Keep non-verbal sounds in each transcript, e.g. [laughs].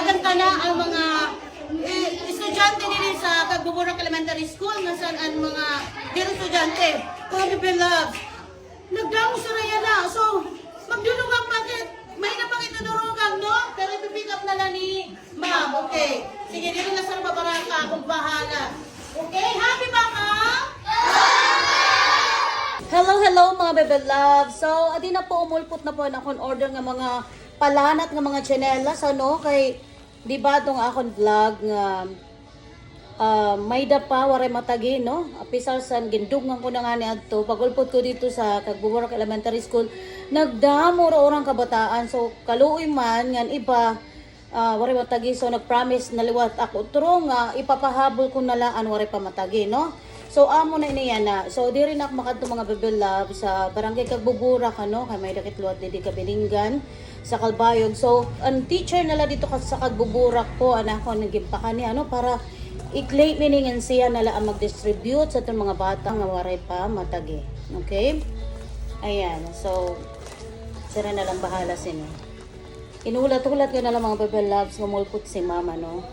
Kaganta na ang mga eh, estudyante nila sa Kagbuburok Elementary School na saan ang mga dear estudyante. Mga beloved, nagdaong sa raya na. So, magdulungan bakit? May na pang itudurungan, no? Pero ipipick up na lang ni ma'am. Okay. Sige, dito na sa babaraka. Kung bahala. Okay? Happy ba, ma'am? Hello, hello mga bebe love. So, adi na po umulpot na po na akong order nga mga palanat nga mga tsinelas ano kay di ba tong akong vlog nga ah, may da pa waray matagi no? Apisal san gindugngan ko na nga ni adto. Pagulpot ko dito sa Kagbuburok Elementary School nagdamo ra orang kabataan. So kaluoy man ngan iba ah, waray matagi. So nagpromise na liwat ako. Tro nga ipapahabol ko na lang an waray pa matagi no? So amo na iniya na. So di rin ako makadto mga bebe sa barangay Kagbuburak ano? Kay may dakit luwat di Kabilingan sa Kalbayog. So ang teacher nala dito ka sa Kagbuburak po ana ko nagimpakan ni ano para i-claim meaning siya nala ang mag-distribute sa itong mga bata nga waray pa matagi. Okay? Ayan. So sira na lang bahala sino. Inulat-ulat ko na lang mga bebe loves ngumulpot si mama no.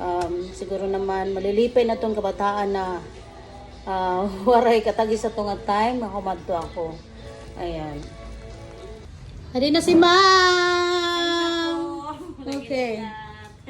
Um, siguro naman malilipay na tong kabataan na Ah, [laughs] waray katagi sa tunga time makumadto ako. Ayan. Adi na si Ma'am. Okay.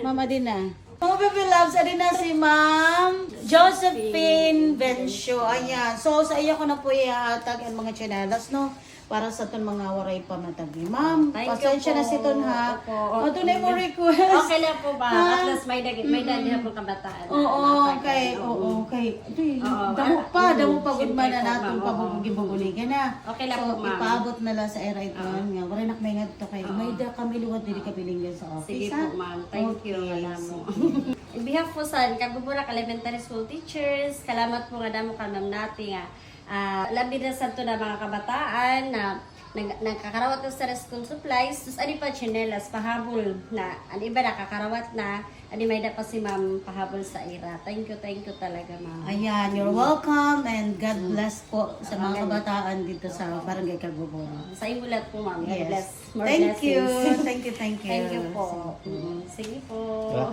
Mama din na. Mga baby loves, adi na si Ma'am Josephine Bencio. Ayan. So, sa iya ko na po ihatag ang mga chanelas, no? Para sa ton mga waray pamatagi. Ma'am, Thank you pasensya na si ton ha. Opo. O, tunay mo request. Okay lang po ba? Ha? At least may dagit, may dagit po kabataan. Oo, okay. Oo, okay. Adi, Oo, damo ah, pa, mm, damo pa gud man na siyempre po, ma'am, na. Okay lang so, po, ma'am. ipaabot na lang sa era ito nga wala nak may ngadto kay Oo. may da kami luwat diri ka bilinggan sa office. Sige ha? po, ma'am. Thank you. Okay. Alam mo. [laughs] In behalf po sa Kaguburak Elementary School Teachers, salamat po nga damo ka ma'am natin nga. Ah, labi na sa na mga kabataan na nag nagkakarawat ng sa school supplies, tapos ani pa chinelas pahabol na, ani iba nakakarawat na, ani may da pa si ma'am pahabol sa ira. Thank you, thank you talaga ma'am. Ayan, you're welcome and God bless po sa mga kabataan dito sa Barangay Cagbobono. Sa imulat po ma'am. God Yes. bless. More Thank you. blessings. [laughs] Thank you, thank you. Thank you po. Mm, Sige po.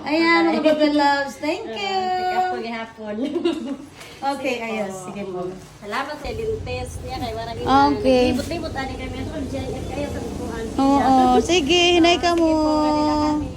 Ayan, mga baby loves. Thank [laughs] you. Pick up po gihapon. [laughs] Okay, ayos. Sige po. Salamat sa lintes niya kay marami Okay. Libot-libot ani kami sa diyan kaya sa bukuan. Oo, sige, hinay ka mo. Kanila kami.